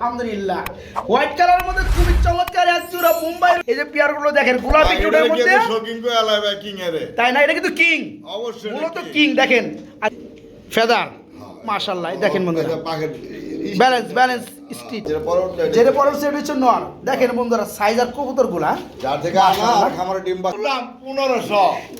আলহামদুলিল্লাহ। হোয়াইট কালারের মধ্যে খুবই চমৎকার এক জোড়া মুম্বাই এই যে পেয়ারগুলো দেখেন গোলাপি জোড়ার মধ্যে। তাই না? এটা কিন্তু কিং অবশ্যই মূলত কিং দেখেন। ফেদার দেখেন বন্ধুরা। ব্যালেন্স ব্যালেন্স স্টিচ যেটা পরের সেট হচ্ছে নর দেখেন বন্ধুরা সাইজ আর কবুতরগুলা যার থেকে আমার খামারে ডিম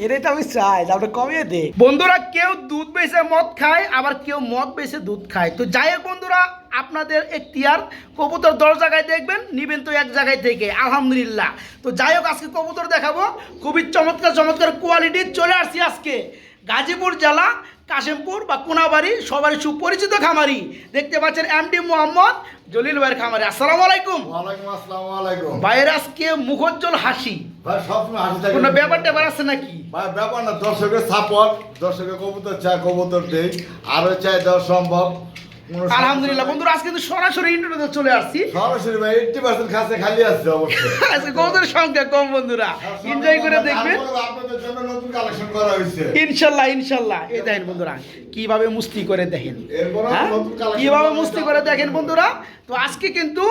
এটাই তো আমি চাই দামটা কমিয়ে দে। বন্ধুরা কেউ দুধ বেচে মদ খায় আবার কেউ মদ বেচে দুধ খায়। তো যাই হোক বন্ধুরা আপনাদের এখতিয়ার। কবুতর দশ জায়গায় দেখবেন নিবেন তো এক জায়গায় থেকে। আলহামদুলিল্লাহ। তো যাই হোক আজকে কবুতর দেখাবো। খুবই চমৎকার চমৎকার কোয়ালিটির চলে আসছি আজকে। গাজীপুর জেলা কাশিমপুর বা কোনাবাড়ি সবারই সুপরিচিত খামারি। দেখতে পাচ্ছেন এমডি মোহাম্মদ জলিল ভাইয়ের খামারি। আসসালামু আলাইকুম। ওয়ালাইকুম আসসালাম ওয়ালাইকুম। ভাইয়ের আজকে মুখোজ্জ্বল হাসি। ভাই সবসময় হাসি থাকে। কোনো ব্যাপার ট্যাপার আছে নাকি? ভাই ব্যাপার না দর্শকের সাপোর্ট দর্শকের কবুতর চায় কবুতর দেই। আরও চাই দেওয়া সম্ভব। আলহামদুলিল্লাহ। বন্ধুরা আজকে কিন্তু সরাসরি ইন্টারনেটে চলে আসছি। সরাসরি ভাই খালি আসছে অবশ্যই। আজকে কবুতরের সংখ্যা কম বন্ধুরা? এনজয় করে দেখবেন। আপনাদের জন্য নতুন কালেকশন করা হয়েছে। ইনশাল্লাহ ইনশাআল্লাহ এই দেখেন বন্ধুরা কীভাবে মুস্তি করে দেখেন। হ্যাঁ? কীভাবে মুস্তি করে দেখেন বন্ধুরা? তো আজকে কিন্তু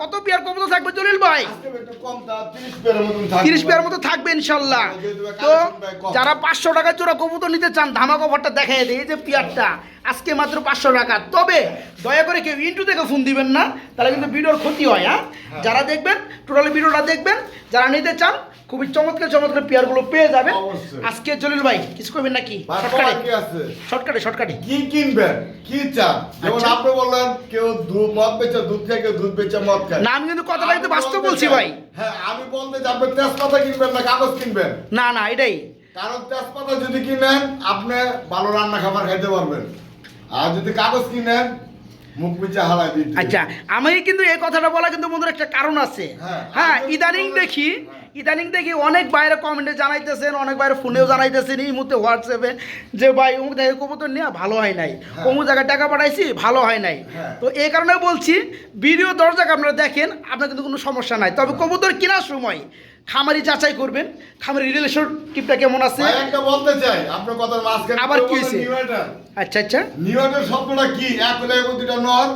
কত পেয়ার কত থাকবে জলিল ভাই? আজকে একটু কম তা 30 পেয়ারের মতন থাকবে। তিরিশ পেয়ার মতো থাকবে ইনশাল্লাহ। তো। যারা পাঁচশো টাকা জোড়া কবুতর নিতে চান ধামা কভারটা দেখাই দেয় এই যে পেয়ারটা আজকে মাত্র পাঁচশো টাকা। তবে দয়া করে কেউ ইন্টু থেকে ফোন দিবেন না তাহলে কিন্তু ভিডিওর ক্ষতি হয়? হ্যাঁ। যারা দেখবেন টোটালি ভিডিওটা দেখবেন যারা নিতে চান খুবই চমৎকার চমৎকার পেয়ারগুলো পেয়ে যাবেন। অবশ্যই। আজকে জলিল ভাই কিছু করবেন নাকি? শর্টকাটে শর্টকাটে কি কিনবেন? কি চান? যেমন আচ্ছা। আপনি বললেন কেউ দুধ মদ বেচে দুধ খায় কেউ দুধ বেচে মদ খায়। না আমি কিন্তু কথাটা কিন্তু বাস্তব বলছি ভাই। হ্যাঁ আমি বলতে চাই আপনি তেজপাতা কিনবেন না কাগজ কিনবেন? না না এটাই। কারণ তেজপাতা যদি কিনেন আপনি ভালো রান্না খাবার খাইতে পারবেন। আর যদি কাগজ কিনেন মুখ পিছে হালাই আচ্ছা আমি কিন্তু এই কথাটা বলা কিন্তু বন্ধুর একটা কারণ আছে। হ্যাঁ। হ্যাঁ ইদানিং দেখি। ইদানিং দেখি অনেক বাইরে কমেন্টে জানাইতেছেন অনেক বাইরে ফোনেও জানাইতেছেন এই মুহূর্তে হোয়াটসঅ্যাপে যে ভাই অমুক জায়গায় কবুতর নিয়ে ভালো হয় নাই হ্যাঁ। অমুক জায়গায় টাকা পাঠাইছি ভালো হয় নাই। হ্যাঁ। তো এই কারণে বলছি ভিডিও দরজাকে আপনারা দেখেন আপনার কিন্তু কোনো সমস্যা নাই। তবে কবুতর কেনার সময় খামারি যাচাই করবেন খামারি রিলেশনশিপটা কেমন আছে? একটা বলতে চাই আপনার কথার মাঝখানে আবার কি হয়েছে? আচ্ছা আচ্ছা। নিউ শব্দটা কি? এক দুটা নর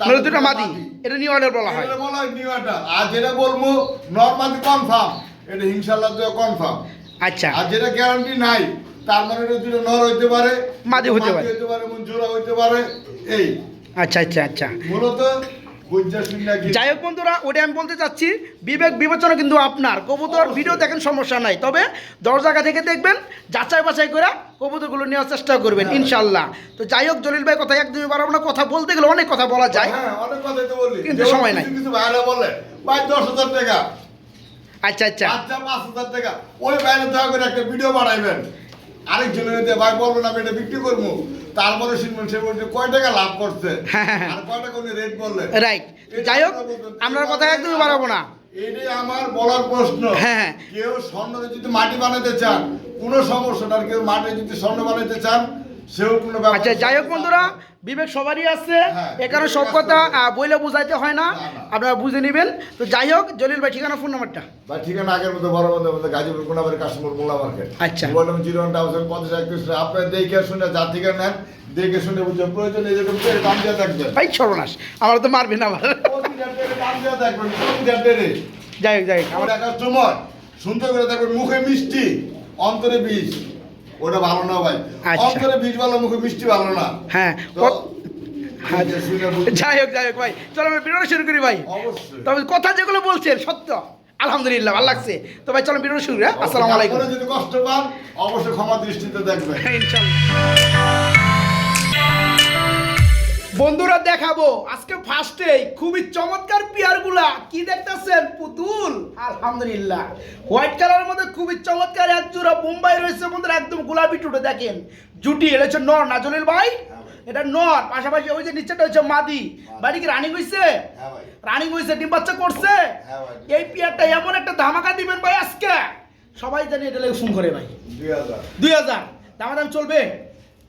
মানে দুটো মাদি এটা নিউ অর্ডার বলা হয়। এটা বলা হয় নিউ অর্ডার আর যেটা বলব নরমাল কনফার্ম এটা ইনশাআল্লাহ তো কনফার্ম আচ্ছা। আর যেটা গ্যারান্টি নাই তার মানে এটা দুটো নর হইতে পারে। মাদি হইতে পারে। হইতে পারে জোড়া হইতে পারে। এই। আচ্ছা আচ্ছা আচ্ছা। মূলত যাই হোক বন্ধুরা ওটা আমি বলতে চাচ্ছি বিবেক বিবেচনা কিন্তু আপনার। কবুতর ভিডিও দেখেন সমস্যা নাই। তবে দশ জায়গা থেকে দেখবেন যাচাই বাছাই করে কবুতরগুলো নেওয়ার চেষ্টা করবেন হ্যাঁ। ইনশাল্লাহ। তো যাই হোক জলিল ভাই কথা একদমই পারব না। কথা বলতে গেলে অনেক কথা বলা যায়। হ্যাঁ কিন্তু সময় নাই। দশ হাজার টাকা। আচ্ছা আচ্ছা। আচ্ছা পাঁচ হাজার টাকা। ওই বাইরে দয়া করে একটা ভিডিও বানাইবেন। আরেকজনের ভাই বলবেন আমি এটা বিক্রি করব। তারপরে শুনবেন সে বলছে কয় টাকা লাভ করছে? হ্যাঁ। আর কয় টাকা উনি রেট বললেন? রাইট। যাই হোক আমরা কথা একদমই বাড়াবো না। এটাই আমার বলার প্রশ্ন। হ্যাঁ, হ্যাঁ। কেউ স্বর্ণ যদি মাটি বানাতে চান কোনো সমস্যা না। কেউ মাটি যদি স্বর্ণ বানাতে চান সেও কোনো আচ্ছা যাই হোক বন্ধুরা বিবেক সবারই আছে হ্যাঁ, এখানে সব কথা বইলে বুঝাইতে হয় না। আপনারা বুঝে নেবেন। তো যাই হোক জলিল ভাই ঠিকানা ফোন নাম্বারটা বা ঠিকানা আগের মতো বড় বন্ধু মধ্যে গাজীপুর কোনাবাড়ি কাশ্মীর মোল্লা মার্কেট। আচ্ছা। Mobile number zero one thousand পঞ্চাশ একত্রিশ। আপনার দেখে শুনে যার থেকে নেন দেখে শুনে বুঝে প্রয়োজন এই করে দাম দিয়ে থাকবেন ভাই সর্বনাশ। আমার তো মারবে না আবার দাম দিয়ে থাকবেন যাই হোক যাই হোক আমার সুন্দর করে দেখবেন মুখে মিষ্টি অন্তরে বিষ। ওটা ভালো না ভাই। আচ্ছা। অন্তরে বিষ ভালো মুখে মিষ্টি ভালো না। হ্যাঁ হ্যাঁ, যাই হোক যাই হোক ভাই। চলো আমি বিরোধ শুরু করি ভাই। তবে কথা যেগুলো বলছেন সত্য। আলহামদুলিল্লাহ ভালো লাগছে। তো ভাই চলো বিরোধ শুরু হ্যাঁ? আসসালামু আলাইকুম। যদি কষ্ট পান অবশ্যই ক্ষমা দৃষ্টিতে দেখবেন। ইনশাল্লাহ। বন্ধুরা দেখাবো। আজকে ফার্স্টেই খুবই চমৎকার পেয়ারগুলা কি দেখতেছেন? পুতুল। আলহামদুলিল্লাহ। হোয়াইট কালারের মধ্যে খুবই চমৎকার এক জোড়া মুম্বাই রয়েছে বন্ধুরা একদম গোলাপি টুটে দেখেন। জুটি এটা হচ্ছে নর না নাজলিল ভাই? এটা নর। পাশাপাশি ওই যে নিচেটা হচ্ছে মাদি। বাড়ি কি রানিং হইছে? হ্যাঁ ভাই। রানিং হইছে ডিম বাচ্চা করছে? হ্যাঁ ভাই। এই পেয়ারটা এমন একটা ধামাকা দিবেন ভাই আজকে? সবাই জানি এটা লেগে ফোন করে ভাই। দুই হাজার। দামাদাম চলবে?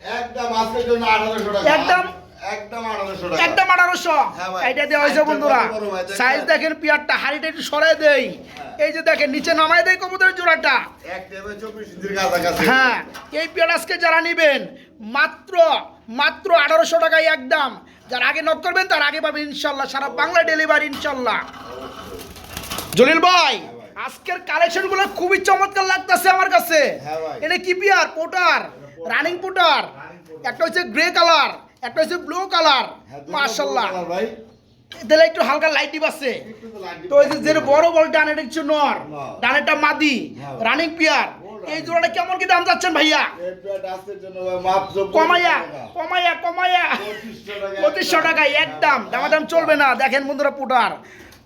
একদম আজকের জন্য আঠারোশো টাকা। একদম- একদম আঠারোশো টাকা। একদম আঠারোশো। হ্যাঁ দেওয়া হয়েছে বন্ধুরা? সাইজ দেখেন পিয়ারটা হাড়িটা একটু সরাই দেই। এই যে দেখেন নিচে নামাই দেয় কবুতরের জোড়াটা। হ্যাঁ এই পেয়ার আজকে যারা নিবেন মাত্র মাত্র আঠারোশো টাকায় একদম। যার আগে নক করবেন তার আগে পাবেন ইনশাল্লাহ। সারা বাংলা ডেলিভারি ইনশাল্লাহ। জলিল ভাই আজকের কালেকশনগুলো খুবই চমৎকার লাগতেছে আমার কাছে। হ্যাঁ ভাই। এটা কি পিয়ার? পোটার। Running potter. একটা হচ্ছে গ্রে কালার একটা হচ্ছে ব্লু কালার হ্যাঁ, মাশাল্লাহ ভাই। তাহলে একটু হালকা লাইট ডিপ আছে তো এই ওই যে বড় বড় ডানেটা কিছু নর। ডানেটা মাদি। হ্যাঁ। রানিং পিয়ার এই জোড়াটা কেমন কি দাম যাচ্ছেন ভাইয়া? কমাইয়া কমাইয়া কমাইয়া। 2500 টাকা পঁচিশশো টাকায় একদম। দামাদাম চলবে না। দেখেন বন্ধুরা পুটার।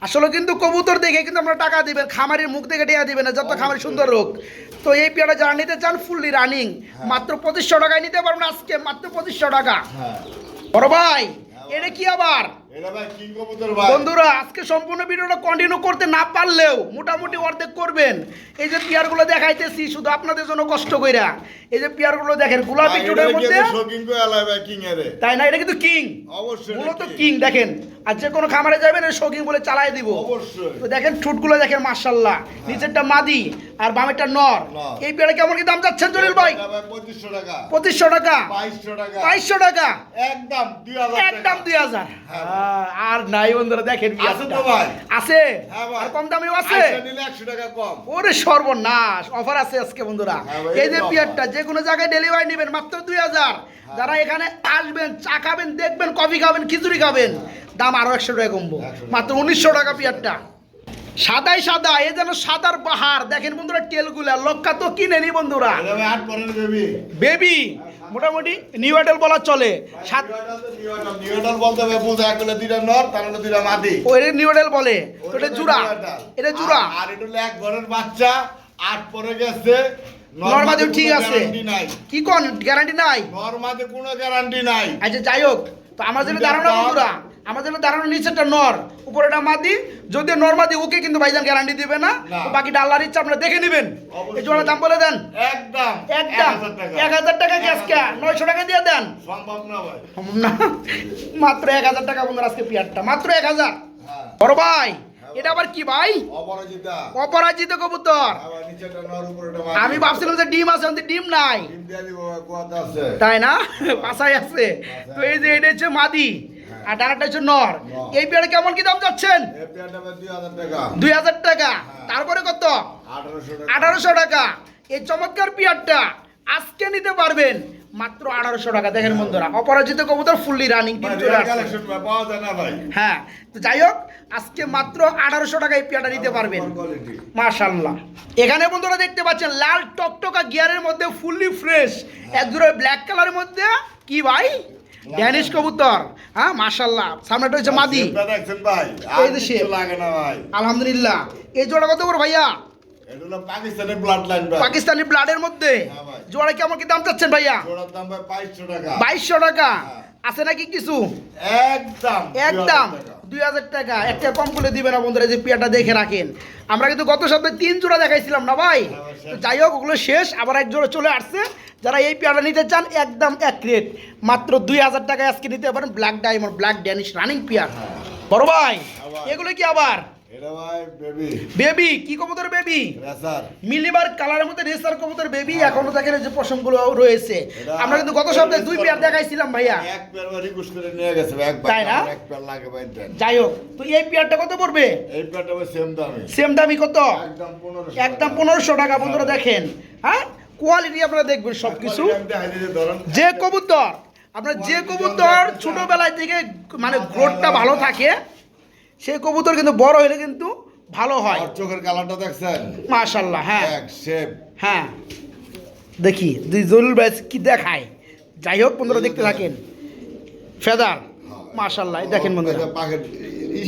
আসলে কিন্তু কবুতর দেখে কিন্তু আমরা টাকা দিবেন খামারের মুখ দেখে টেয়া দিবেন না যত খামারি সুন্দর হোক। তো এই পেয়ারা যারা নিতে চান ফুললি রানিং মাত্র পঁচিশশো টাকায় নিতে পারবেন আজকে মাত্র পঁচিশশো টাকা। হ্যাঁ। বড় ভাই এটা কি আবার? বন্ধুরা আজকে সম্পূর্ণ ভিডিওটা কন্টিনিউ করতে না পারলেও মোটামুটি অর্ধেক করবেন। এই যে পেয়ারগুলো দেখাইতেছি শুধু আপনাদের জন্য কষ্ট কইরা। এই যে পেয়ারগুলো দেখেন গোলাপি চুটের মধ্যে তাই না? এটা কিন্তু কিং। অবশ্যই মূলত কিং দেখেন। আর যে কোনো খামারে যাবেন শৌখিন বলে চালাই দিব। অবশ্যই। তো দেখেন ঠুটগুলো দেখেন মার্শাল্লাহ নিচেরটা মাদি আর বামেরটা নর। এই পেয়ারে কেমন কি দাম যাচ্ছেন জলিল ভাই? 2500 টাকা। পঁচিশশো টাকা? 2200 টাকা। বাইশশো টাকা? একদম 2000 টাকা একদম দুই হাজার। হ্যাঁ। আর নাই বন্ধুরা দেখেন আছে তো ভাই? আছে। হ্যাঁ আর কম দামেও আছে। নিলে 100 টাকা কম। ওরে সর্বনাশ অফার আছে আজকে বন্ধুরা। হ্যাঁ এই যে পিয়ারটা যে কোনো জায়গায় ডেলিভারি নেবেন মাত্র দুই হাজার। যারা এখানে আসবেন চা খাবেন দেখবেন কফি খাবেন খিচুড়ি খাবেন দাম আরও একশো টাকা কমবো। মাত্র উনিশশো টাকা পিয়ারটা সাদাই সাদা এ যেন সাদার পাহাড়। দেখেন বন্ধুরা টেলগুলা লক্ষা তো কিনেনি বন্ধুরা। এটা বেবি মোটামুটি নিউ এডেল বলা চলে। সাত নিউডল বলতে হবে বুঝা এক হলে দুইটা নর তার হলে দুইটা মাদি ওই নিউ এডেল বলে। এটা জুড়া এটা জুড়া আর- এটা হলো এক ঘরের বাচ্চা আট পরে গেছে। নর্মাদিও ঠিক আছে। কি কোন গ্যারান্টি নাই? নর্মাদে কোনো গ্যারান্টি নাই। আচ্ছা যাই হোক। তো আমার যেটা দুইটা ধারণা বন্ধুরা যেটা ধারণা নিচেরটা নর। উপরেটা মাদি যদি নর মাদি ওকে কিন্তু ভাইজান গ্যারান্টি দিবে না বাকিটা আল্লাহর ইচ্ছা আপনারা দেখে নেবেন। এই জোড়ার দাম বলে দেন। একদম একদম। 1000 টাকা। এক হাজার টাকা গ্যাস কে? নয়শো টাকা দিয়ে দেন। সম্ভব না ভাই। না। মাত্র এক হাজার টাকা বন্ধুরা আজকে পেয়ারটা। মাত্র এক হাজার। হ্যাঁ। বড় ভাই এটা আবার কি ভাই? অপরাজিত। কবুতর। মাদি। আমি ভাবছিলাম যে ডিম আছে ডিম নাই। তাই না? পাশাই আছে। তো এই যে এটা হচ্ছে মাদি। আর ডানাটা হচ্ছে নর। এই পেয়ারে কেমন কি দাম যাচ্ছেন? এই পেয়ারটা ভাই 2000 টাকা। দুই হাজার টাকা। তারপরে কত? আঠারোশো টাকা। এই চমৎকার পিয়ারটা আজকে নিতে পারবেন। মাত্র আঠারোশো টাকা। দেখেন বন্ধুরা অপরাজিত কবুতর ফুললি রানিং টিম চলে আসছে। হ্যাঁ তো যাই হোক আজকে মাত্র আঠারোশো টাকা এই পিয়ারটা নিতে পারবেন। মাশাল্লাহ এখানে বন্ধুরা দেখতে পাচ্ছেন লাল টকটকা গিয়ারের মধ্যে ফুললি ফ্রেশ এক জোড়া ব্ল্যাক কালারের মধ্যে কি ভাই? ড্যানিশ কবুতর হ্যাঁ মাশাল্লাহ সামনেটা হচ্ছে মাদি। এই যে শেপ। না ভাই। আলহামদুলিল্লাহ। এই জোড়া কত করে ভাইয়া? পাকিস্তানি ব্লাডের মধ্যে? হ্যাঁ। জোড়া কেমন কি দাম চাচ্ছেন ভাইয়া? জোড়ার দাম ভাই 2200 টাকা। বাইশশো টাকা। হ্যাঁ। আছে নাকি কিছু? একদম। একদম। 2000 টাকা। দুই হাজার টাকা। একটা কম করে দিবে না বন্ধুরা যে পিয়াটা দেখে রাখেন। আমরা কিন্তু গত সপ্তাহে তিন জোড়া দেখাইছিলাম না ভাই? হ্যাঁ। তো যাই হোক ওগুলো শেষ আবার এক জোড়া চলে আসছে। যারা এই পিয়াটা নিতে চান একদম এক রেট। মাত্র দুই হাজার টাকায় আজকে নিতে পারেন black diamond black Danish running pair. বড় ভাই এগুলো কি আবার? এটা ভাই বেবি বেবি কি কবুতর বেবি রেসার মিলিবার কালারের মধ্যে রেসার কবুতর বেবি এখনও দেখেন যে পশমগুলো রয়েছে। আমরা কিন্তু গত সপ্তাহে দুই পেয়ার দেখাইছিলাম ভাইয়া। এক পেয়ার ভাই রিকোয়েস্ট করে নিয়ে গেছে এক তাই না? পেয়ার এক পেয়ার লাগে ভাই যাই হোক তো এই পেয়ারটা কত পড়বে? এই পেয়ারটা ভাই সেম দামে। সেম দামি কত? একদম 1500 একদম পনেরোশো টাকা বন্ধুরা দেখেন হ্যাঁ? কোয়ালিটি আপনারা দেখবেন সব কিছু আমি দেখাই দিতে ধরেন যে কবুতর আপনার যে কবুতর ছোটবেলায় থেকে মানে গ্রোথটা ভালো থাকে সেই কবুতর কিন্তু বড় হলে কিন্তু ভালো হয়। চোখের কালারটা দেখছেন? মাশাল্লাহ হ্যাঁ। এক শেপ হ্যাঁ। দেখি দুই জরুল ব্যাচ কি দেখায়? যাই হোক বন্ধুরা দেখতে থাকেন। ফেদার মাশাল্লাহ এই দেখেন বন্ধুরা।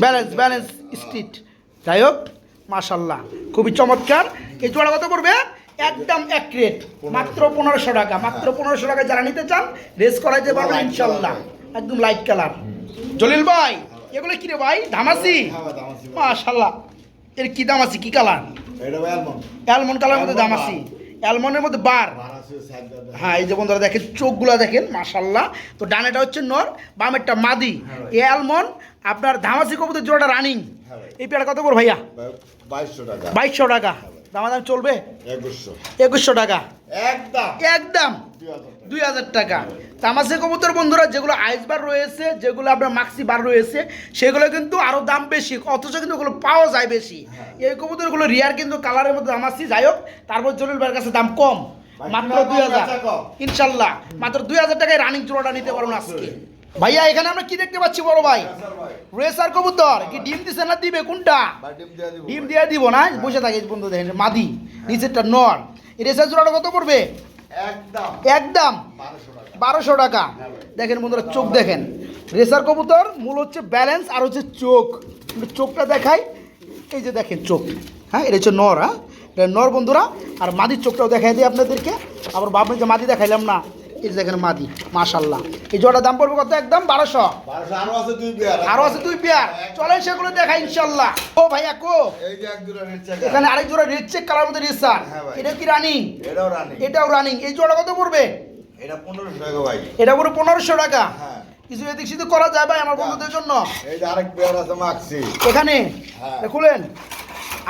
Balance balance street. যাই হোক মাশাল্লাহ খুবই চমৎকার। এই জোড়া কত পড়বে? একদম এক রেট মাত্র পনেরোশো টাকা মাত্র পনেরোশো টাকা যারা নিতে চান রেস করাইতে পারবেন ইনশাল্লাহ একদম লাইট কালার জলিল ভাই এগুলো কি রে ভাই? ধামাসি? হ্যাঁ ভাই। মাশাল্লাহ। এর কি দামাসি কি কালার? এটা ভাই অ্যালমন্ড অ্যালমন্ড কালার মধ্যে Almond দামাসি অ্যালমন্ডের মধ্যে বার হ্যাঁ এই যে বন্ধুরা দেখেন চোখগুলো দেখেন মাশাল্লাহ। তো ডানেটা হচ্ছে নর বামেরটা মাদি। হ্যাঁ। এই অ্যালমন্ড আপনার ধামাসি কবুতর জোড়াটা রানিং হ্যাঁ। এই পেয়ারা কত বড় ভাইয়া? ভাই 2200 টাকা। বাইশশো টাকা। দামাদাম চলবে? একুশশো। টাকা। একদম। একদম। দুই হাজার টাকা। তামাশে কবুতর বন্ধুরা যেগুলো আইস বার রয়েছে যেগুলো আপনার মাক্সি বার রয়েছে সেগুলো কিন্তু আরও দাম বেশি অথচ কিন্তু ওগুলো পাওয়া যায় বেশি। এই কবুতরগুলো রিয়ার কিন্তু কালারের মধ্যে দামাসি যাই হোক তারপর জলিল ভাইয়ের কাছে দাম কম। মাত্র দুই হাজার। ইনশাল্লাহ। মাত্র দুই হাজার টাকায় রানিং চূড়াটা নিতে পারুন আজকে। ভাইয়া এখানে আমরা কি দেখতে পাচ্ছি বড় ভাই? রেসার কবুতর। কি ডিম দিছে না দিবে? কোনটা? ডিম দিয়ে দিব না? বসে থাকে বন্ধু দেখেন মাদি নিচেরটা নর। এই রেসার জোড়াটা কত পড়বে? একদম। একদম। বারোশো টাকা। দেখেন বন্ধুরা চোখ দেখেন। রেসার কবুতর মূল হচ্ছে ব্যালেন্স আর হচ্ছে চোখ। চোখটা দেখাই। এই যে দেখেন চোখ। হ্যাঁ এটা হচ্ছে নর হ্যাঁ? নর বন্ধুরা। আর মাদির চোখটাও দেখাই দিই আপনাদেরকে। আবার বাবু যে মাদি দেখাইলাম না। এই যে দেখেন মাদি মাশাল্লাহ এই জোড়া দাম পড়বে কত একদম? বারোশো। আরও আছে দুই পেয়ার। চলেন সেগুলো দেখাই ইনশাল্লাহ ও ভাইয়া কো এখানে আরেক জোড়া রেড চেক কালার মধ্যে রেসার হ্যাঁ এটা কি রানিং এটাও রানি এই জোড়া কত পড়বে? এটা পনেরোশো টাকা ভাই। এটা পুরো পনেরোশো টাকা। হ্যাঁ। কিছু এদিক সেদিক করা যায় ভাই আমার বন্ধুদের জন্য। এই যে আরেক পেয়ার আছে মাক্সি এখানে? হ্যাঁ। খুলেন।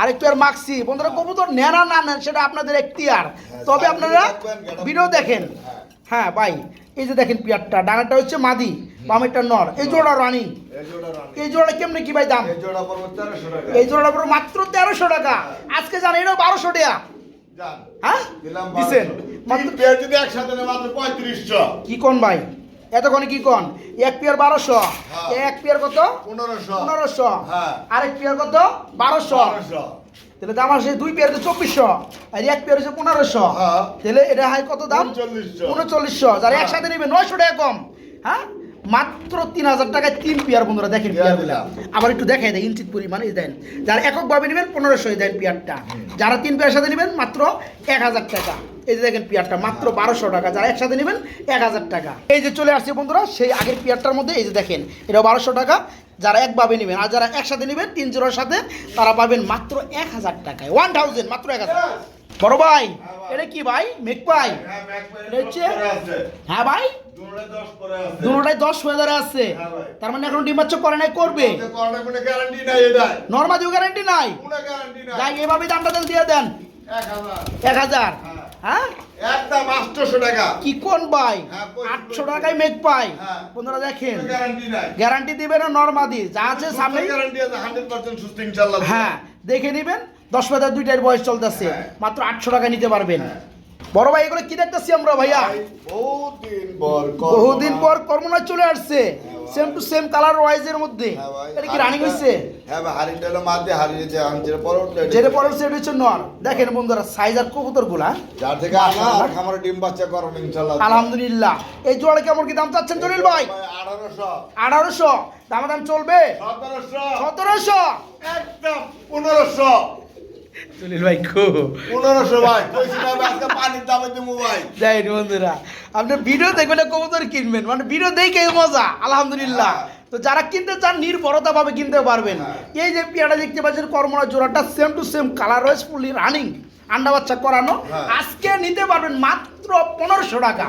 আরেকটু আর মাখছি বন্ধুরা কবুতর নেন না নেন সেটা আপনাদের এখতিয়ার। হ্যাঁ, তবে আপনারা ভিডিও দেখেন। হ্যাঁ। ভাই। এই যে দেখেন পিয়ারটা ডানাটা হচ্ছে মাদি বামেরটা নর। এই জোড়া রানি। এই জোড়া কেমনে কি ভাই দাম? এই জোড়া পড়বে মাত্র তেরোশো টাকা। আজকে জানেন এটাও বারোশো টাকা। হ্যাঁ? দিছেন? মাত্র পেয়ার যদি মাত্র পঁয়ত্রিশশো। কি কোন ভাই? এতক্ষণে কি কোন? এক পেয়ার বারোশো। হ্যাঁ। এক পেয়ার কত? পনেরোশো। পনেরোশো। হ্যাঁ। আরেক পেয়ার কত? বারোশো। তাহলে দাম আসে দুই পেয়ার তো চব্বিশশো আর এক পেয়ার হচ্ছে পনেরোশো। হ্যাঁ। তাহলে এটা হয় কত দাম? উনচল্লিশশো। যারা হ্যাঁ। একসাথে নেবে নয়শো টাকা কম। হ্যাঁ? মাত্র তিন হাজার টাকায় তিন পেয়ার বন্ধুরা দেখেন পেয়ারগুলো। আবার একটু দেখাই দেয় ইঞ্চিত পরিমাণে দেন। যারা এককভাবে নেবেন পনেরোশো দেন পেয়ারটা। যারা তিন পেয়ার সাথে নেবেন মাত্র এক হাজার টাকা। এই যে দেখেন পেয়ারটা মাত্র বারোশো টাকা। যারা একসাথে নেবেন এক হাজার টাকা। এই যে চলে আসছে বন্ধুরা সেই আগের পেয়ারটার মধ্যে এই যে দেখেন এটা বারোশো টাকা। যারা একভাবে নেবেন আর যারা একসাথে নেবেন তিন জোড়ার সাথে তারা পাবেন মাত্র এক হাজার টাকায় ওয়ান থাউজেন্ড মাত্র এক হাজার বড় ভাই এটা কি ভাই মেক ভাই হ্যাঁ, হচ্ছে? হ্যাঁ ভাই দুটোটাই দশ। হাজারে আছে তার মানে এখন ডিমাচ্ছ করে নাই করবে। নর্মাল গ্যারান্টি নাই। যাই এভাবে দামটা দিয়ে দেন এক হাজার। হ্যাঁ। হ্যাঁ একদম 800 টাকা। কি কোন ভাই হ্যাঁ, কই- আটশো টাকায় মেঘ পাই হ্যাঁ। বন্ধুরা দেখেন কোনো নাই। গ্যারান্টি দিবে না নর্মাদি যা আছে সামনে সুস্থ আছে, 100% সুস্থ ইনশাআল্লাহ। হ্যাঁ দেখে নেবেন হাজার দুইটার বয়স চলতেছে হ্যাঁ। মাত্র আটশো টাকা নিতে পারবেন হ্যাঁ। বড় ভাই এগুলো কি দেখতেছি আমরা ভাইয়া ভাই, বহুদিন পর বহুদিন পর কর্মনা চলে আসছে। সেম টু সেম কালার ওয়াইজের মধ্যে। হ্যাঁ এটা কি রানিং হয়েছে হ্যাঁ ভাই, হাড়িটা হলো মাঝে হারিয়ে যে আনছে পরে উঠলে এটা- যেটা পরের সেট হচ্ছে নর। দেখেন বন্ধুরা সাইজ আর কবুতরগুলা। যার থেকে আনা আর খামারে ডিম বাচ্চা করো ইনশাআল্লাহ। আলহামদুলিল্লাহ। এই জোড়া কেমন কি দাম চাচ্ছেন জলিল ভাই? আঠারোশো। আঠারোশো। দাম দাম চলবে? সতেরোশো। সতেরোশো। একদম পনেরোশো। জলিল ভাই খো পনেরোশো ভাই কইছি না আজকে পানির দামে দেবো ভাই। যাই বন্ধুরা আপনি ভিডিও দেখবেন কবুতর কিনবেন। মানে ভিডিও দেখে মজা আলহামদুলিল্লাহ। হ্যাঁ। তো যারা কিনতে চান নির্ভরতা ভাবে কিনতে পারবেন। হ্যাঁ। এই যে পেয়ারা দেখতে পাচ্ছেন কর্মরা জোড়াটা সেম টু সেম কালার রয়েছে ফুলি রানিং আন্ডা বাচ্চা করানো। হ্যাঁ। আজকে নিতে পারবেন মাত্র পনেরোশো টাকা।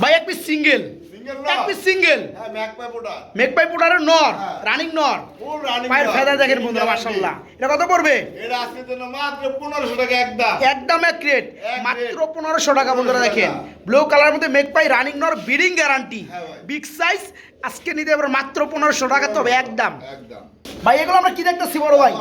ভাই একটি সিঙ্গেল সিঙ্গেল সিঙ্গেল হ্যাঁ ম্যাক পাইপ ওটা মেঘপাই পুটারের নর হ্যাঁ। রানিং নর ফুল রানিং পায়ের ফেদা দেখেন বন্ধুরা মার্শাল্লাহ এটা কত পড়বে? এটা আজকের জন্য মাত্র পনেরোশো টাকা একদম একদম এক মাত্র rate। পনেরোশো টাকা বন্ধুরা 1500 দেখেন। ব্লু কালার মধ্যে মেঘপাই রানিং নর বিডিং গ্যারান্টি বিগ সাইজ আজকে নিতে পারব মাত্র পনেরোশো টাকা তবে একদম। ভাই এগুলো আমরা কি দেখতেছি বড় ভাই?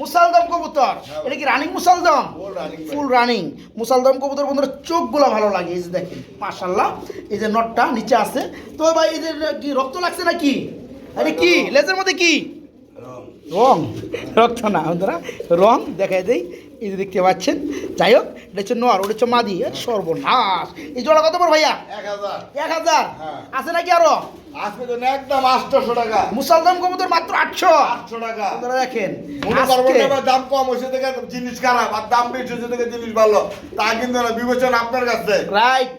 মুসালদম কবুতর। হ্যাঁ এটা কি রানিং মুসালদম? ফুল রানিং ফুল রানিং মুসালদম কবুতর বন্ধুরা চোখগুলো ভালো লাগে এই যে দেখেন। মাশাল্লাহ এই যে নটটা নিচে আছে। তো ভাই এই যে কি রক্ত লাগছে নাকি? আরে কি? লেজের মধ্যে কি? রং। রক্ত না বন্ধুরা। রং দেখাই দেই। এই যে দেখতে পাচ্ছেন যাই হোক এটা হচ্ছে নর ওটা হচ্ছে মাদি সর্বনাশ। এই জোড়া কত পর ভাইয়া? এক হাজার। এক হাজার? হ্যাঁ। আছে নাকি আরও? একদম টাকা। মুসালদম কবুতর মাত্র আটশো। আটশো টাকা। দেখেন দাম কম হয়েছে থেকে জিনিস খারাপ আর দাম বেশি হয়েছে থেকে জিনিস ভালো। তা কিন্তু না বিবেচনা আপনার কাছে। রাইট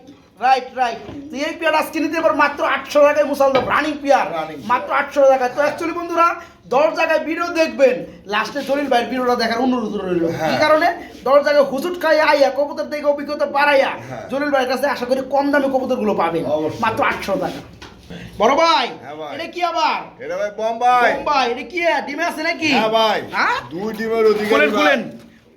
রাইট রাইট তো এই পেয়ার আজকে নিতে পারো মাত্র আটশো টাকায় মুসালদম রানিং পেয়ার। মাত্র আটশো টাকায়। তো অ্যাকচুয়ালি বন্ধুরা দশ জায়গায় ভিডিও দেখবেন। লাস্টে জলিল ভাইয়ের ভিডিওটা দেখার অনুরোধ রইল। কি হ্যাঁ। কারণে? দশ জায়গায় হুজুট খাই আইয়া কবুতর থেকে অভিজ্ঞতা বাড়াইয়া হ্যাঁ। জলিল ভাইয়ের কাছে আশা করি কম দামে কবুতরগুলো পাবেন। মাত্র আটশো টাকা। বড় ভাই হ্যাঁ এটা কি আবার? এটা ভাই বোম্বাই। ভাই এটা কি? ডিমে আছে নাকি? হ্যাঁ ভাই। হ্যাঁ? দুই টিমের অধিকারী খুলেন।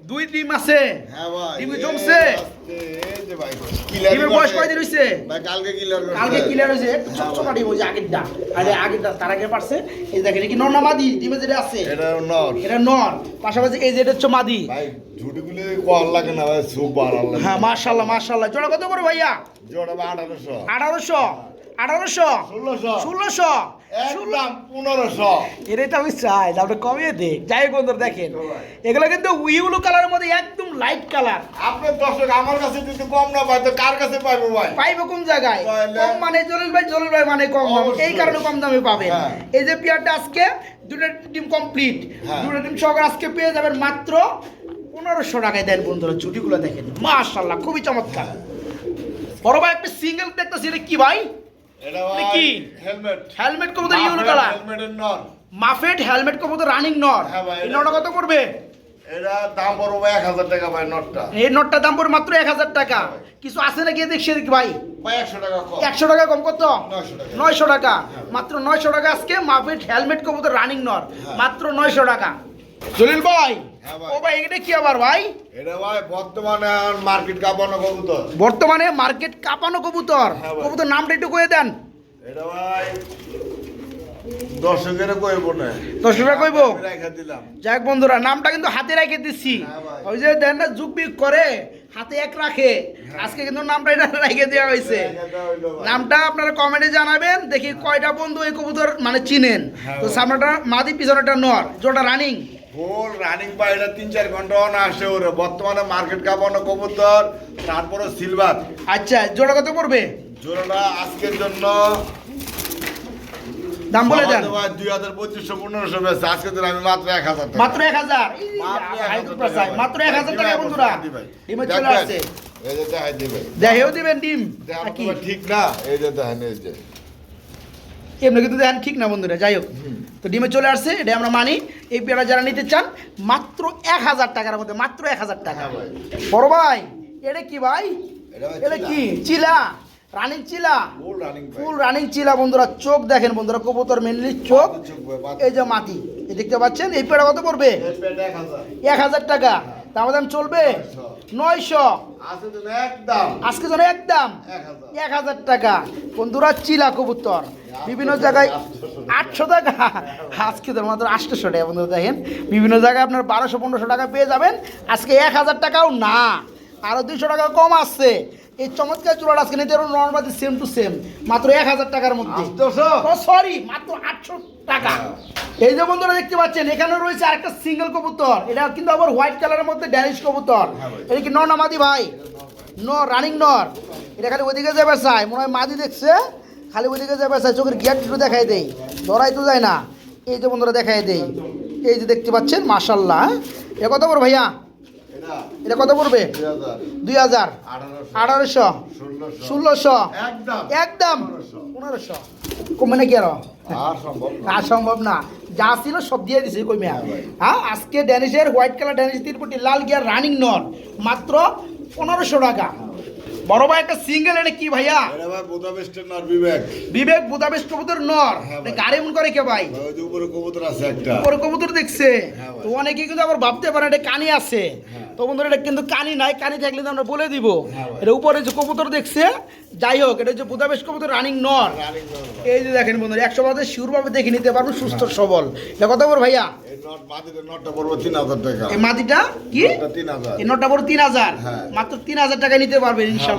দুই ডিম আছে। হ্যাঁ ডিম জমছে। আস্তে, এই যে ভাই কিলারি ডিমের বয়স কয়দিন হইছে? কালকে কিলার করছে কালকে ক্লিয়ার হয়েছে একটু ডিম ওই যে আগেরটা। আরে আগেরটা তার আগে পারছে। এই দেখেন এটা কি নর না মাদি? ডিমে যেটা আছে। এটা নর। এটা নর। পাশাপাশি এই যেটা হচ্ছে মাদি। ভাই ঝুটিগুলি কল লাগে না ভাই সুপার আল্লাহ। হ্যাঁ মাশাল্লাহ মাশাল্লাহ জোড়া কত করে ভাইয়া? জোড়া আঠারোশো। ষোলোশো। পনেরোশো। এটাই তো আমি চাই দামটা কমিয়ে দে। যাই হোক বন্ধুরা দেখেন। এগুলো কিন্তু ইউলো কালারের মধ্যে একদম লাইট কালার আপনার দর্শক আমার কাছে যদি কম না পাই তো কার কাছে পাইবো ভাই? পাইবো কোন জায়গায়? কম মানে জলিল ভাই জলিল ভাই মানে কম। দাম এই কারণে কম দামে পাবেন। হ্যাঁ। এই যে পেয়ারটা আজকে দুটো টিম কমপ্লিট হ্যাঁ। দুটো সহকারে আজকে পেয়ে যাবেন মাত্র পনেরোশো টাকায়। দেন বন্ধুরা ছুটিগুলো দেখেন। মাশাল্লাহ খুবই চমৎকার। বড় ভাই একটা সিঙ্গেল দেখতেছি এটা কি ভাই? এটা কি? হেলমেট। হেলমেট কালার হেলমেটের নর। মাফেট হেলমেট কবুতর রানিং নর? হ্যাঁ এই এটা- নটা কত করবে এটা দাম পড়ব ভাই এক হাজার টাকা ভাই নটটা এই নোটটার দাম পড়ে মাত্র এক হাজার টাকা। কিছু আছে নাকি দেখছি দেখি ভাই? একশো টাকা কম। একশো টাকা কম কত? নয়শো টাকা। মাত্র নয়শো টাকা আজকে মাফিট হেলমেট কবুতর রানিং নর। হ্যাঁ। মাত্র নয়শো টাকা। জলিল হ্যাঁ ভাই। ও ভাই এটা কি আবার ভাই? এটা ভাই বর্তমানে মার্কেট কাপানো কবুতর। বর্তমানে মার্কেট কাঁপানো কবুতর। হ্যাঁ কবুতর নামটা একটু কয়ে দেন। এটা ভাই দর্শকের কইব না। দশ টাকা কইবো? আমি রাইখা দিলাম। যাক বন্ধুরা নামটা কিন্তু হাতে রেখে দিচ্ছি। হ্যাঁ ওই যে দেন না করে হাতে এক রাখে। আজকে কিন্তু নামটা এটা রেখে দেওয়া হয়েছে। নামটা আপনারা কমেন্টে জানাবেন দেখি কয়টা বন্ধু এই কবুতর মানে চিনেন। হ্যাঁ তো সামনেটা মাদি পিছনেটা নর যেটা রানিং ফুল রানিং পাই এটা তিন চার ঘণ্টা অন আসে ওরে। বর্তমানে মার্কেট কাপানো কবুতর তারপরে সিলভার আচ্ছা জোড়া কত পড়বে? জোড়াটা আজকের জন্য দাম বলে দেন। দুই হাজার পঁচিশশো পনেরোশো বেশি আজকে দিন আমি মাত্র এক হাজার মাত্র এক হাজার? মাত্র এক হাজার টাকা বন্ধুরা। দিবে। চলে আসছে। এই যে দেখাই দিবে দেখেও দিবেন ডিম। ঠিক না। এই যে দেখেন এই যে। এমনি কিন্তু দেখেন ঠিক না বন্ধুরা যাই হোক। তো ডিমে চলে আসছে এটা আমরা মানি। এই পেয়ারা যারা নিতে চান মাত্র এক হাজার টাকার মধ্যে মাত্র এক হাজার টাকা। হ্যাঁ। বড় ভাই এটা কি ভাই? এটা। কি? চিলা? রানিং চিলা? ফুল রানিং চিলা বন্ধুরা চোখ দেখেন বন্ধুরা কবুতর মেনলি চোখ। এই যে মাটি দেখতে পাচ্ছেন এই পেয়ারা কত পড়বে? এক হাজার। এক হাজার টাকা। তার দাম চলবে? নয়শো। একদম। আজকে যেন একদম। এক হাজার। এক হাজার টাকা। বন্ধুরা চিলা কবুতর। বিভিন্ন জায়গায় আটশো টাকা। আজকে তো মাত্র আটশোশো টাকা বন্ধুরা দেখেন। বিভিন্ন জায়গায় আপনার বারোশো পনেরোশো টাকা পেয়ে যাবেন। আজকে এক হাজার টাকাও না। আরও দুইশো টাকা কম আসছে। এই চমৎকার চূড়াটা আজকে নিতে নর্মালি সেম টু সেম মাত্র এক হাজার টাকার মধ্যে? সরি মাত্র আটশো টাকা। এই যে বন্ধুরা দেখতে পাচ্ছেন এখানে রয়েছে আরেকটা সিঙ্গেল কবুতর। এটা কিন্তু আবার হোয়াইট কালারের মধ্যে ড্যানিশ কবুতর। হ্যাঁ এটা কি নর না মাদি ভাই? নর রানিং নর। এটা খালি ওইদিকে যাবে চাই মনে হয় মাদি দেখছে। খালি ওইদিকে যাবে চাই চোখের গিয়ার একটু দেখাই দেই। ধরাই তো যায় না। এই যে বন্ধুরা দেখাই দেই। এই যে দেখতে পাচ্ছেন মাশাল্লাহ এ এটা কত পড়বে ভাইয়া? এটা কত পড়বে? দুই হাজার। আঠারোশো। ষোলোশো। একদম। পনেরোশো। মানে কমে নাকি আরও? আর সম্ভব না। যা ছিল সব দিয়ে দিছে কই মেয়া? হ্যাঁ হ্যাঁ আজকে ড্যানিসের হোয়াইট কালার ড্যানিস তিরপুটি লাল গিয়ার রানিং নট মাত্র পনেরোশো টাকা। বড় ভাই একটা সিঙ্গেল এটা কি ভাইয়া? ভাই বুদাপেস্টের নর বিবেক। বিবেক বুদাপেস্ট কবুতর নর? হ্যাঁ গাড়ি মন করে কে ভাই? উপরে কবুতর আছে একটা। উপরে কবুতর দেখছে? হ্যাঁ তো অনেকে কিন্তু আবার ভাবতে পারে এটা কানি আছে। হ্যাঁ। তো বন্ধুরা এটা কিন্তু কানি নাই। কানি থাকলে তো আমরা বলে দিব। এটা উপরে যে কবুতর দেখছে যাই হোক এটা হচ্ছে বুদাপেস্ট কবুতর রানিং নর। এই যে দেখেন বন্ধুরা একশো বাদে শিউরভাবে দেখে নিতে পারব সুস্থ সবল। এটা কত বড় ভাইয়া? এই নট মাটিটা কি? এই নোটটা বড় তিন হাজার। মাত্র তিন হাজার টাকা নিতে পারবেন ইনশাল্লাহ।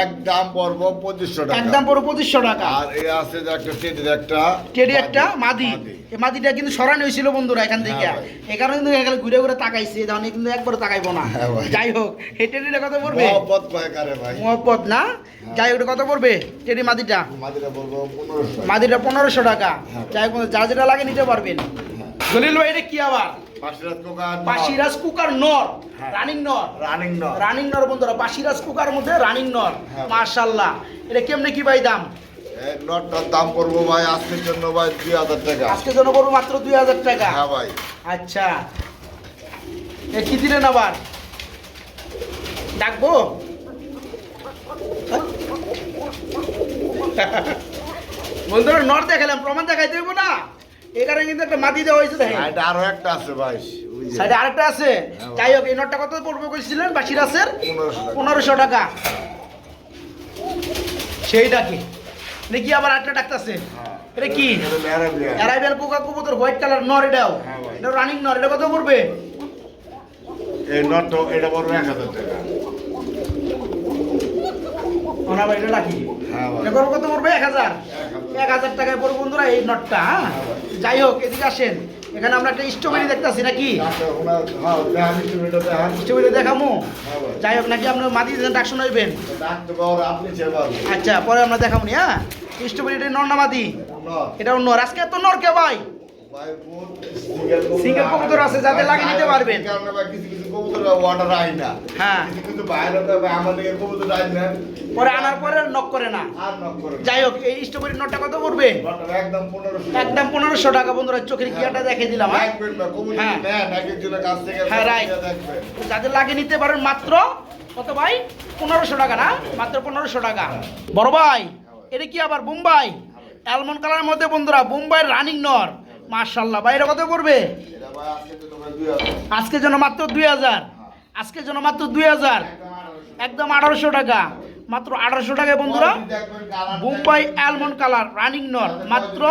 এক দাম পড়ব পঁচিশশো টাকা। একদম পড়ো পঁচিশশো টাকা। আর এই আছে একটা টেডির একটা টেডি একটা মাদি। এই মাদিটা কিন্তু সরানো হয়েছিল বন্ধুরা এখান থেকে। হ্যাঁ এই কারণে কিন্তু এখানে ঘুরে ঘুরে তাকাইছে কিন্তু একবার তাকাইবো না। হ্যাঁ যাই হোক এই টেডিটা কত পড়বে? মহব্বত কয় কারে ভাই। মহব্বত না? যাই হোক কত পড়বে টেডি মাদিটা? মাটিটা পড়ব পনেরোশো। মাদিটা পনেরোশো টাকা। হ্যাঁ। যাই হোক যা যেটা লাগে নিতে পারবেন। দলিল ভাই এটা কি আবার? পাশিরাত কোকার পাশিরাজ কুকার নর হ্যাঁ। রানিং নর। রানিং রানিং নর বন্ধুরা বাসিরাজ কুকার মধ্যে রানিং নর। হ্যাঁ। মার্শাল্লাহ এটা কেমনে কি ভাই দাম? নটটার দাম পড়ব ভাই আজকের জন্য ভাই দুই হাজার টাকা। আজকে জন্য করব মাত্র দুই হাজার টাকা? হ্যাঁ ভাই। আচ্ছা। এ কি দিলেন আবার? ডাকবো? বন্ধুরা নর দেখালাম প্রমাণ দেখাই দেবো না? এখানে কিন্তু একটা মাটি দেওয়া হয়েছে দেখেন। এটা আরও একটা আছে ভাই সাইডে আরেকটা আছে। হ্যাঁ, যাই হোক এই নটটা কত পড়বে বলছিলেন বা সিরাসের 1500 টাকা। পনেরোশো টাকা। সেইটা কি? নাকি আবার আরেকটা ডাকতেছে হ্যাঁ। এটা কি? অ্যারাইভেল কোকা কবুতর হোয়াইট কালার নর এটাও। হ্যাঁ এটা রানিং নর এটা কত পড়বে? এই নট এটা পড়বে এক হাজার টাকা। ওনা ভাই এটা ডাকি হ্যাঁ। করব কত পড়বে? এক হাজার। এক হাজার টাকায় পড়বে বন্ধুরা এই নটটা হ্যাঁ? যাই হোক এদিকে আসেন। এখানে আমরা একটা স্ট্রবেরি দেখতেছি নাকি? ওনার হ্যাঁ স্ট্রবেরি দেখামো? হ্যাঁ যাই হোক নাকি আপনার মাদি ডাকশন ডাক চেপাল আচ্ছা পরে আমরা দেখাবো নি হ্যাঁ স্ট্রবেরিটা নর না মাদি? এটা নর। আজকে তো নর কে ভাই? Single কবুতর আছে, যাতে লাগিয়ে নিতে পারবেন। কারণে ভাই কিছু কিছু কবুতর ওয়াটার আই না। হ্যাঁ। কিছু কিছু বাইরে তো আমাদের কবুতর আই না। পরে আনার পরে নক করে না। আর নক করে না। যাই হোক এই স্ট্রবেরি নটটা কত পড়বে? একদম টাকা বন্ধুরা চোখের কিয়াটা দেখে দিলাম হ্যাঁ? কবুতর হ্যাঁ। কাছ থেকে হ্যাঁ. যাদের লাগে নিতে পারেন মাত্র কত ভাই? পনেরোশো টাকা না? মাত্র পনেরোশো টাকা। বড় ভাই এটা কি আবার বোম্বাই? অ্যালমন্ড কালারের মধ্যে বন্ধুরা বোম্বাই রানিং নর। মার্শাল্লাহ ভাই এটা কত পড়বে? আজকে আজকের জন্য মাত্র দুই হাজার। আজকের জন্য মাত্র দুই হাজার। একদম আঠারোশো টাকা। মাত্র আঠারোশো টাকায় বন্ধুরা বোম্বাই অ্যালমন্ড কালার রানিং নর মাত্র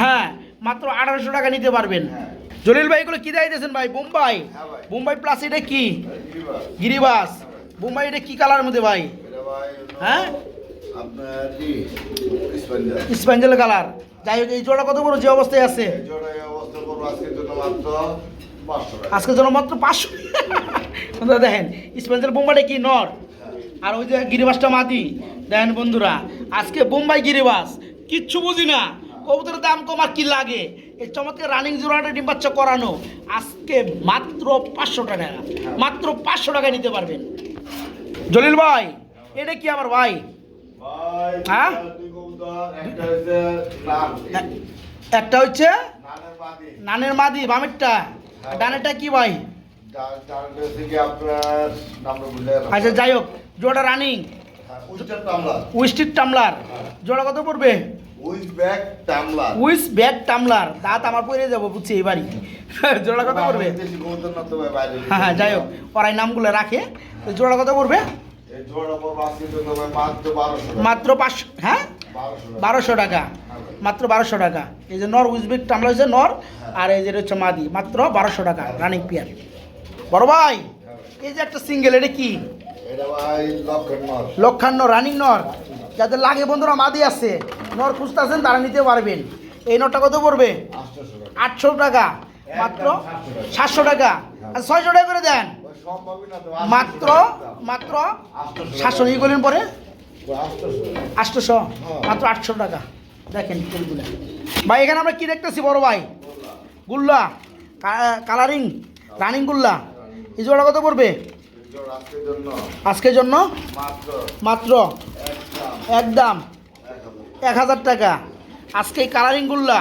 হ্যাঁ মাত্র আঠারোশো টাকা নিতে পারবেন। হ্যাঁ। জলিল ভাই এগুলো কি দিয়েছেন ভাই? বোম্বাই। হ্যাঁ বোম্বাই প্লাস এটা কি? গিরিবাস। বোম্বাই এটা কি কালার মধ্যে ভাই? হ্যাঁ? Spangle colour. যাই হোক এই জোড়া কত বড় যে অবস্থায় আছে? আজকের জন্য মাত্র পাঁচশো টাকা। বন্ধুরা দেখেন স্পেঞ্জেল বোম্বাইটা কি নর? আর ওই যে গিরিবাসটা মাটি দেখেন বন্ধুরা আজকে বোম্বাই গিরিবাস। কিচ্ছু বুঝি না। কবুতরের দাম কম আর কি লাগে? এই চমৎকার রানিং জোড়াটা ডিম বাচ্চা করানো আজকে মাত্র পাঁচশো টাকা। মাত্র পাঁচশো টাকায় নিতে পারবেন। জলিল ভাই এটা কি আমার ভাই? হ্যাঁ? একটা হচ্ছে নানের মাদি বামেরটা। ডানেরটা কি ভাই? আচ্ছা যাই হোক জোড়া রানিং। হ্যাঁ, উইস্টার টামলার। জোড়া কত পড়বে? উইস ব্যাগ টামলার। দাঁত আমার পরে যাব বুঝছি এবারই জোড়া কত পড়বে? হ্যাঁ হ্যাঁ যাই হোক ওরাই নামগুলো রাখে। জোড়া কত পড়বে? মাত্র পাঁচশো হ্যাঁ? বারোশো টাকা। মাত্র বারোশো টাকা। এই যে নর ব্যাগ টামলা হচ্ছে নর আর এই যে হচ্ছে মাদি। মাত্র বারোশো টাকা রানিং পিয়ার বড় ভাই এই যে একটা সিঙ্গেল এটা কি? লক্ষান্ন রানিং নর। যাদের লাগে বন্ধুরা মাদি আছে নর খুঁজতেছেন তারা নিতে পারবেন। এই নরটা কত পড়বে? আটশো টাকা। মাত্র সাতশো টাকা। আর ছয়শো টাকা করে দেন। মাত্র মাত্র সাতশো নিয়ে করলেন পরে? আটশোশো আটশোশো মাত্র আটশো টাকা। দেখেন ফুলগুলো। ভাই এখানে আমরা কি দেখতেছি বড় ভাই? গুল্লা। কালারিং। রানিং গুল্লা। এই জোড়া কত পড়বে? আজকের জন্য। মাত্র। একদম এক হাজার। টাকা। আজকে এই কালারিংগুল্লা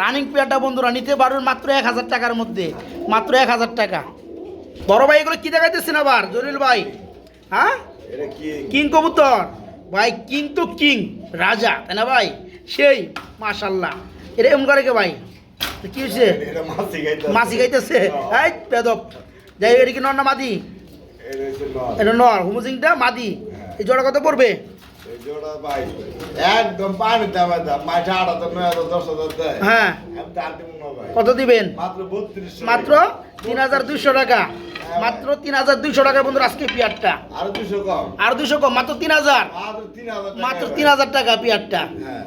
রানিং পেয়ারটা বন্ধুরা নিতে পারবেন মাত্র এক হাজার টাকার মধ্যে। মাত্র এক হাজার টাকা। বড় ভাই এগুলো কি দেখাইতেছেন আবার? জলিল ভাই। হ্যাঁ? কিং? কবুতর। ভাই কিং তো কিং রাজা তাই না ভাই? সেই মাশাল্লাহ এটা এমন করে কে ভাই? কি হয়েছে মাসি গাইতে গাইতেছে এই পেদব যাই এটা কি নর না মাদি? এটা নর। হুমুজিংটা মাদি। এই জোড়া কত পড়বে? একদম পানি দামে দাম মাঠে আট হাজার নয় হাজার দশ হাজার দেয় হ্যাঁ কত দিবেন? মাত্র বত্রিশ মাত্র তিন হাজার দুইশো টাকা। মাত্র তিন হাজার দুইশো টাকার বন্ধু আজকে পিয়ারটা। আর দুশো কম। আর দুইশো কম মাত্র তিন হাজার। মাত্র হাজার টাকা। তিন হাজার টাকা পিয়ারটা। হ্যাঁ।